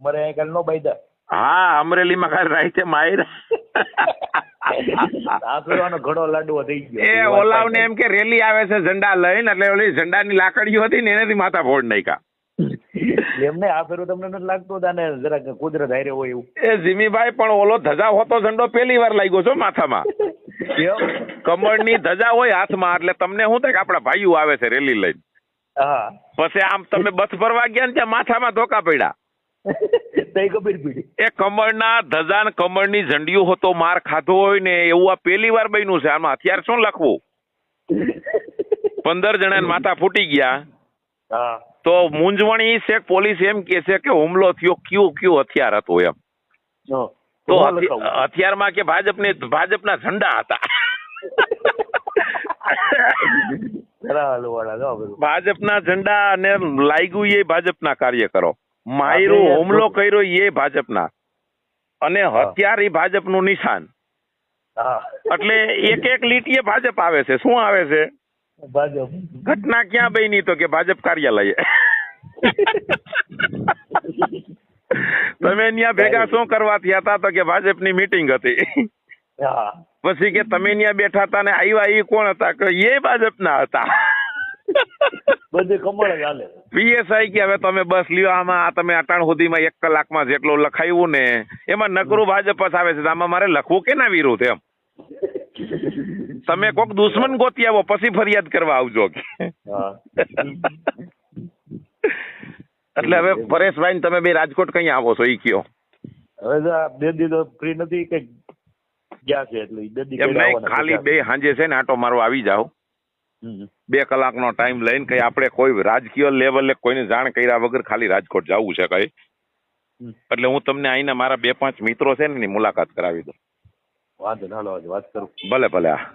અમારે અહીં કાલ નો બાયદા હા અમરેલીમાં ખાલી રાઈતે માયર આ ફેરવાનો લાડવો થઈ એ ઓલાવને એમ કે રેલી આવે છે ઝંડા લઈને એટલે ઓલી ઝંડાની લાકડીઓ હતી ને એનાથી માથા ફોડ નાખ્યા. એમને આ ફેરું તમને નથી લાગતું તાને જરાક કુદરત હારે હોય એવું? એ જીમીભાઈ પણ ઓલો ધજા હોતો ઝંડો પહેલી વાર લાગ્યો છો માથામાં. કેમ? કમળની ધજા હોય હાથમાં એટલે તમને શું થાય કે આપણા ભાઈઓ આવે છે રેલી લઈને. હા. પછી આમ તમે બસ ભરવા ગયા ને ત્યાં માથામાં ધોકા પડ્યા. એ કમળના ધજાન કમળની ઝંડીઓ હતો માર ખાધો હોય ને એવું આ પહેલી વાર બન્યું છે. આમાં હથિયાર શું લખવું? પંદર જણા માથા ફૂટી ગયા. તો મૂંઝવણ ઈ છે પોલીસ એમ કે છે કે હુમલો થયો કયું કયું હથિયાર હતો એમ. તો હથિયારમાં કે ભાજપને ભાજપના ઝંડા હતા. ભાજપના ઝંડા અને લાગ્યું એ ભાજપના કાર્યકરો. માયરો હુમલો કર્યો એ ભાજપના. અને હથિયાર એ ભાજપનું નિશાન. એટલે એક એક લીટીએ ભાજપ આવે છે. શું આવે છે? ભાજપ. ઘટના ક્યાં બની તો કે ભાજપ કાર્યાલયે. તમે ત્યાં ભેગા શું કરવા થયા હતા તો કે ભાજપની મીટિંગ હતી. પછી કે તમે ત્યાં બેઠા હતા ને આવ્યા એ કોણ હતા? કે એ ભાજપના હતા. બધે કમળ જ હાલે. પીએસઆઈ કે હવે તમે બસ લ્યો આમાં આ તમે અટાણ સુધીમાં એક કલાકમાં જેટલું લખાયું ને એમાં નકરું ભાજપ જ આવે છે. આમાં મારે લખવું કેના વિરુદ્ધ એમ? તમે કોક દુશ્મન ગોતી આવો પછી ફરિયાદ કરવા આવજો કે. એટલે હવે પરેશભાઈ તમે બે રાજકોટ કઈ આવો છો ઈ કયો? હવે બે દીધો ફ્રી નથી કે ગયા છે એટલે ખાલી બે સાંજે છે ને આટો મારો આવી જાઓ. બે કલાકનો ટાઈમ લઈને કઈ આપણે કોઈ રાજકીય લેવલે કોઈને જાણ કર્યા વગર ખાલી રાજકોટ જવું છે કઈ. એટલે હું તમને અહીંના મારા બે પાંચ મિત્રો છે ને એની મુલાકાત કરાવી દઉં. વાંધો ના વાત કરું. ભલે ભલે હા.